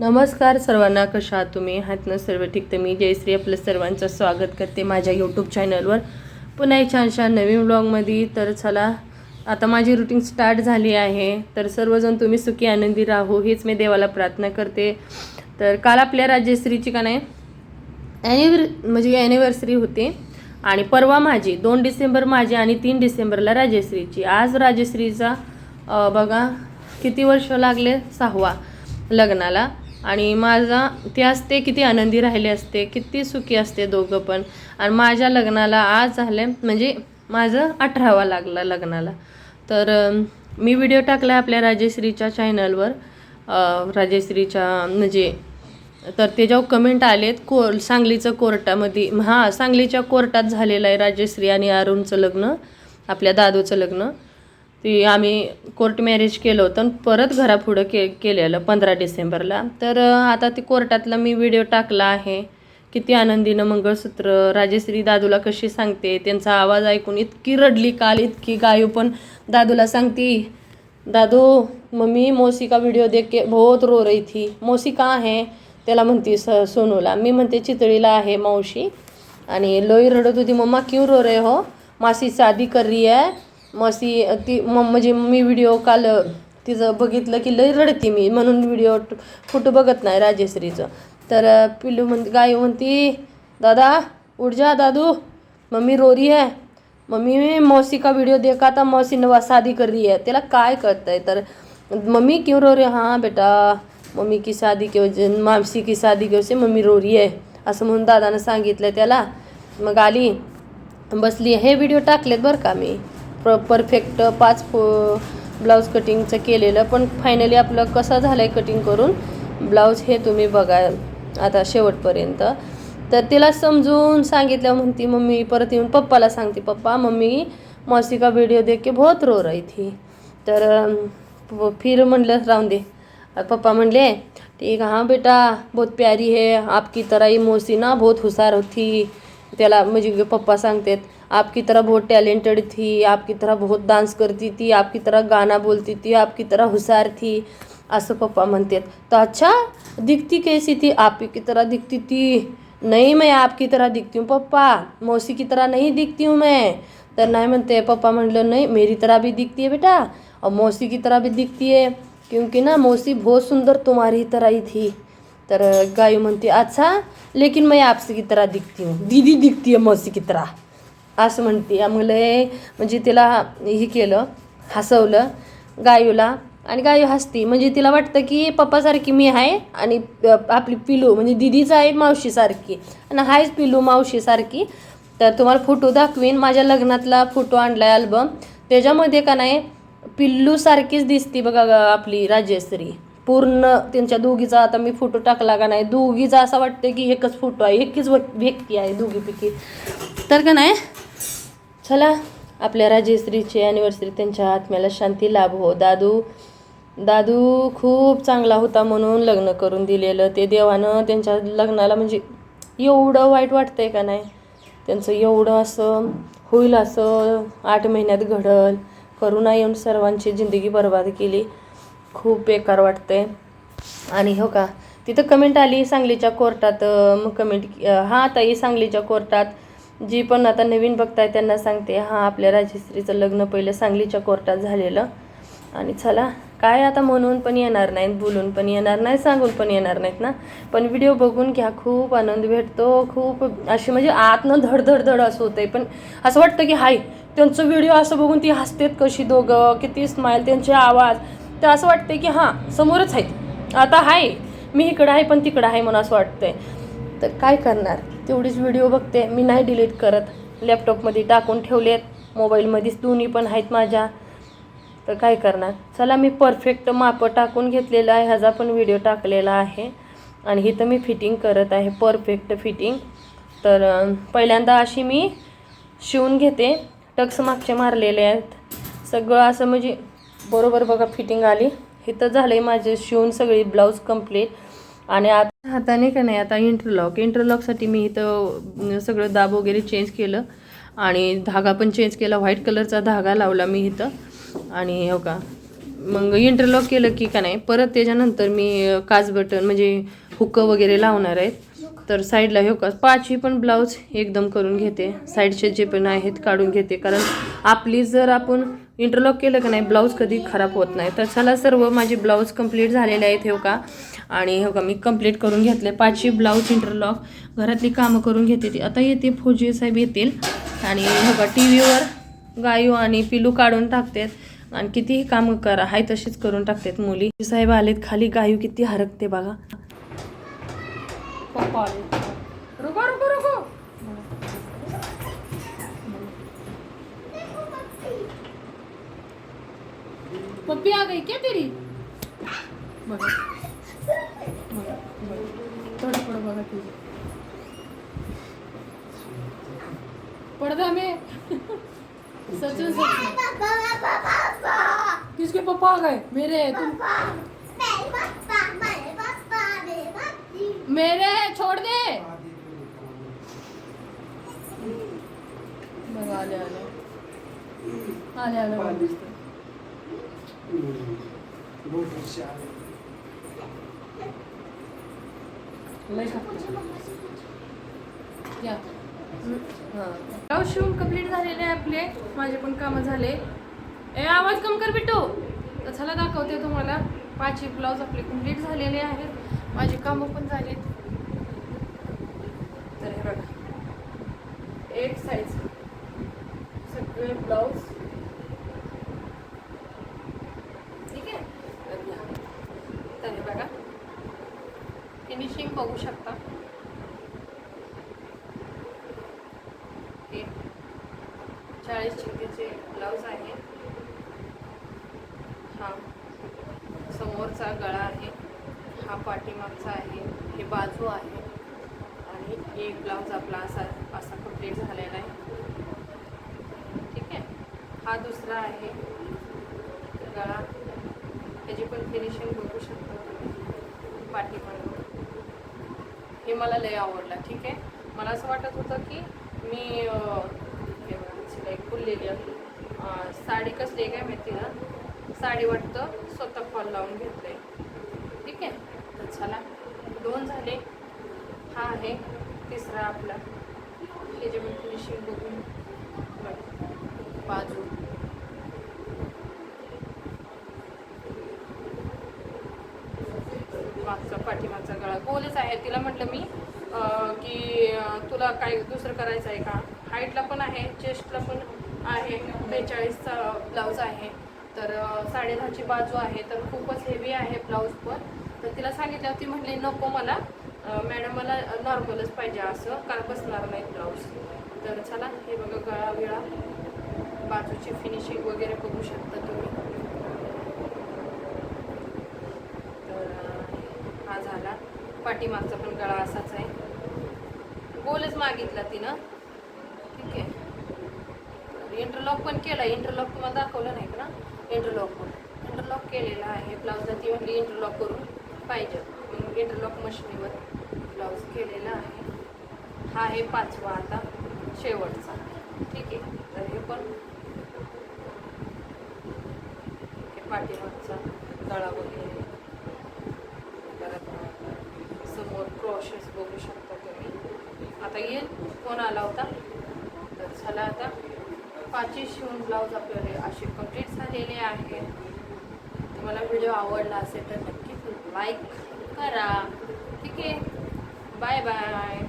नमस्कार सर्वांना कशा आहात तुम्ही? हातनं ना सर्व ठीक? तर मी जयश्री आपलं सर्वांचं स्वागत करते माझ्या यूट्यूब चॅनलवर पुन्हा एक छानशा नवीन ब्लॉगमध्ये तर चला आता माझी रुटीन स्टार्ट झाली आहे. तर सर्वजण तुम्ही सुखी आनंदी राहू हीच मी देवाला प्रार्थना करते. तर काल आपल्या राजश्रीची का नाही ॲनिव्हर म्हणजे ॲनिव्हर्सरी होती. आणि परवा माझी दोन डिसेंबर माझी आणि तीन डिसेंबरला राजश्रीची आज राजश्रीचा बघा किती वर्ष लागले? सहावा लग्नाला. आणि माझा ते असते किती आनंदी राहिले असते किती सुखी असते दोघं पण. आणि माझ्या लग्नाला आज झाले म्हणजे माझं अठरावा लागला लग्नाला. तर मी व्हिडिओ टाकला आपल्या राजेश्रीच्या चॅनलवर राजेश्रीच्या म्हणजे तर त्याच्यावर कमेंट आलेत को सांगलीचं कोर्टामध्ये हां सांगलीच्या कोर्टात झालेलं आहे राजेश्री आणि अरुणचं लग्न आपल्या दादूचं लग्न. ती आम्ही कोर्ट मॅरेज केलं होतं आणि परत घरापुढं के केलेलं पंधरा डिसेंबरला. तर आता ती कोर्टातला मी व्हिडिओ टाकला आहे किती आनंदीनं मंगळसूत्र राजेश्री दादूला कशी सांगते त्यांचा आवाज ऐकून इतकी रडली काल इतकी गायू पण दादूला सांगती दादू मम्मी मौसी का देख के बहुत रो रही थी. मौसी आहे त्याला म्हणती स सोनूला. मी म्हणते चितळीला आहे मावशी आणि लोई रडत होती. मम्मा क्यों रो रे हो? मासी शादी कर रही है. मासी ती म म्हणजे मी व्हिडिओ काल तिचं बघितलं की लई रडती मी. म्हणून व्हिडिओ फोटो बघत नाही राजेश्रीचं. तर पिल्लू म्हण गाय म्हणती दादा उठ जा दादू. मम्मी रोरी आहे. मम्मी मौसी का व्हिडिओ देखा था? मौसी नवा शादी कर रही है. त्याला काय कळतंय? तर मम्मी क्यों रो रही हो? हां? बेटा मम्मी की शादी की वजह मावशी की शादी की वजह से मम्मी रो रही आहे असं म्हणून दादानं सांगितलं त्याला. मग आली बसली हे व्हिडिओ टाकलेत बरं का मी. प्र परफेक्ट पाच फो ब्लाऊज कटिंगचं केलेलं. पण फायनली आपलं कसं झालं आहे कटिंग करून? ब्लाऊज हे तुम्ही बघा आता शेवटपर्यंत. तर तिला समजून सांगितलं म्हणती मम्मी परत येऊन पप्पाला सांगते पप्पा मम्मी मौसी का देख के बहुत रो रही थी. तर फिर म्हणलं राहून दे. पप्पा म्हणले ठीक हां बेटा बहुत प्यारी है आपकी तरह ही मौसी ना बहुत हुशार होती. त्याला म्हणजे पप्पा सांगतात आपकी तरह बहुत टैलेंटेड थी, आपकी तरह बहुत डांस करती थी, आपकी तरह गाना बोलती थी, आपकी तरह हुशार थी असं पप्पा म्हणतात तर अच्छा दिखती कैसी थी? आप ही की तरह दिखती थी. नहीं, मैं आपकी तरह दिखती हूँ पप्पा मौसी की तरह नहीं दिखती हूँ मैं. तर नाही म्हणते पप्पा म्हणलं, नहीं, मेरी तरह भी दिखती है बेटा, और मौसी की तरह भी दिखती है, क्योंकि ना मौसी बहुत सुंदर तुम्हारी तरह ही थी. तर गायू म्हणते अच्छा लेकिन मैं आपसी की तरह दिखती हूँ, दीदी दिखती है मौसी की तरह. असं म्हणते. मुले म्हणजे तिला हे केलं हसवलं गायूला. आणि गायू हसती. म्हणजे तिला वाटतं की पप्पासारखी मी आहे आणि आपली पिलू म्हणजे दिदीच आहे मावशीसारखी. आणि हायच पिलू मावशीसारखी. तर तुम्हाला फोटो दाखवीन. माझ्या लग्नातला फोटो आणलाय अल्बम त्याच्यामध्ये का नाही पिल्लूसारखीच दिसती बघा आपली राजेश्री. पूर्ण त्यांच्या दोघीचा आता मी फोटो टाकला का नाही दोघीचा असं वाटतं की एकच फोटो आहे एकच व्यक्ती आहे दोघीपैकी. तर का नाही चला आपल्या राजेश्रीची ॲनिव्हर्सरी त्यांच्या आत्म्याला शांती लाभ हो. दादू दादू खूप चांगला होता म्हणून लग्न करून दिलेलं. ते देवानं त्यांच्या लग्नाला म्हणजे एवढं वाईट वाटतंय का नाही? त्यांचं एवढं असं होईल असं आठ महिन्यात घडल. करुणा येऊन सर्वांची जिंदगी बर्बाद केली. खूप बेकार वाटतंय. आणि हो का तिथं कमेंट आली सांगलीच्या कोर्टात मग कमेंट हां ताई सांगलीच्या कोर्टात जी पण आता नवीन बघताय त्यांना सांगते हां आपल्या राजश्रीचं लग्न पहिलं सांगलीच्या कोर्टात झालेलं. आणि चला काय आता म्हणून पण येणार नाहीत बोलून पण येणार नाही सांगून पण येणार नाहीत ना. पण व्हिडिओ बघून घ्या खूप आनंद भेटतो खूप अशी म्हणजे आतनं धडधडधड धड होतं असं होतंय. पण असं वाटतं की हाय त्यांचं व्हिडिओ असं बघून ती हसतेत कशी दोघं किती स्माईल त्यांचे आवाज. तर असं वाटतंय की हां समोरच आहेत. आता हाय मी इकडं आहे पण तिकडं आहे म्हणून असं वाटतंय. तर काय करणार? तेवढीच व्हिडिओ बघते. मी नाही डिलीट करत. लॅपटॉपमध्ये टाकून ठेवले आहेत मोबाईलमध्येच दोन्ही पण आहेत माझ्या. तर काय करणार? चला मी परफेक्ट मापं टाकून घेतलेलं आहे. ह्याचा पण व्हिडिओ टाकलेला आहे. आणि इथं मी फिटिंग करत आहे. परफेक्ट फिटिंग तर पहिल्यांदा अशी मी शिवून घेते. टक्स मागचे मारलेले आहेत. सगळं असं म्हणजे बरोबर बघा फिटिंग आली. इथं झालं आहे माझे शिवून सगळी ब्लाऊज कंप्लीट आणि आता हाताने का नाही आता इंटरलॉक इंटरलॉकसाठी मी इथं सगळं दाब वगैरे चेंज केलं. आणि धागा पण चेंज केला. व्हाईट कलरचा धागा लावला मी इथं. आणि हो का मग इंटरलॉक केलं की का नाही परत त्याच्यानंतर मी काच बटन म्हणजे हुक्क वगैरे लावणार आहेत. तर साईडला हे का पाचही पण ब्लाऊज एकदम करून घेते. साईडचे जे पण आहेत काढून घेते. कारण आपली जर आपण इंटरलॉक केलं का नाही ब्लाऊज कधी खराब होत नाही. तर चला सर्व माझे ब्लाऊज कंप्लीट झालेले आहेत हे हो का? आणि हे हो का मी कंप्लीट करून घेतले. पाचही ब्लाऊज इंटरलॉक घरातली कामं करून घेते ती. आता येते फौजी साहेब येतील. आणि हे का टी व्हीवर गायू आणि पिलू काढून टाकतात. आणि कितीही कामं करा हाय तशीच करून टाकतात मुली. साहेब आलेत खाली. गायू किती हरकते बघा. पप्पा आले रुको रुको रुको। पप्पी आ गई क्या तेरी? बघा. थोडं पुढं बघा तुझं. पडदा में सच में सच में किसके पापा आ गए? मेरे तुम मेरे छोड़ दे। बघा आले आले. आले आले दिसतं. शिवून कंप्लीट झालेले आहे आपले. माझे पण कामं झाले. ए आवाज कम कर तर चला दाखवते तुम्हाला. पाचही ब्लाऊज आपले कंप्लीट झालेले आहेत. माझी कामं पण झालीत. तर हे बघा. एक साईज सगळे ब्लाऊज ठीक आहे? तर हे बघा. फिनिशिंग बघू शकता. हे चाळीस चिंतेचे ब्लाऊज आहे हा समोरचा गळा आहे हा पाठीमागचा आहे हे बाजू आहे. आणि एक ब्लाऊज आपला असा असा कंप्लीट झालेला आहे. ठीक आहे? हा दुसरा आहे. गळा. त्याची पण फिनिशिंग बघू शकता तुम्ही. हे मला लय आवडला ठीक आहे? मला असं वाटत होतं की मी हे शिलाई खुललेली आहे. साडी कसली आहे काय माहिती ना? साडी वाटतं स्वतः फॉल लावून घेतलंय. ठीक आहे? तर चला दोन झाले. हा आहे तिसरा आपला. त्याचे मी फिनिशिंग बघून बाजू. मागचा पाठीमागचा गळा. गोलच आहे. तिला म्हटलं मी की तुला काय दुसरं करायचं आहे का हाईटला पण आहे चेस्टला पण आहे बेचाळीसचा ब्लाऊज आहे. तर साडेदहाची बाजू आहे तर खूपच हेवी आहे ब्लाऊज पण. तर तिला सांगितलं ती म्हटली नको मला मॅडम मला नॉर्मलच पाहिजे असं कारण बसणार नाही ब्लाऊज तर चला हे बघा गळा विळा बाजूची फिनिशिंग वगैरे बघू शकता तुम्ही. तर हा झाला. पाठीमागचा पण गळा असाच आहे. गोलच मागितला तिनं. ठीक आहे. इंटरलॉक पण केला इंटरलॉक तुम्हाला दाखवलं नाही का? ना इंटरलॉक पण इंटरलॉक केलेला आहे ब्लाऊजला ती म्हणली इंटरलॉक करून पाहिजे. मग इंटरलॉक मशीनीवर ब्लाऊज केलेला आहे. हा आहे पाचवा आता शेवटचा. ठीक आहे? तर हे पण पाठीमागचा गळा वगैरे. परत समोर क्रॉशेस बघू शकता तुम्ही. आता येईल. फोन आला होता. तर चला आता पाचही शिवून ब्लाऊज आपल्याला असे कंप्लीट झालेले आहेत. तुम्हाला व्हिडिओ आवडला असेल तर नक्कीच लाईक करा. ठीक आहे? Bye bye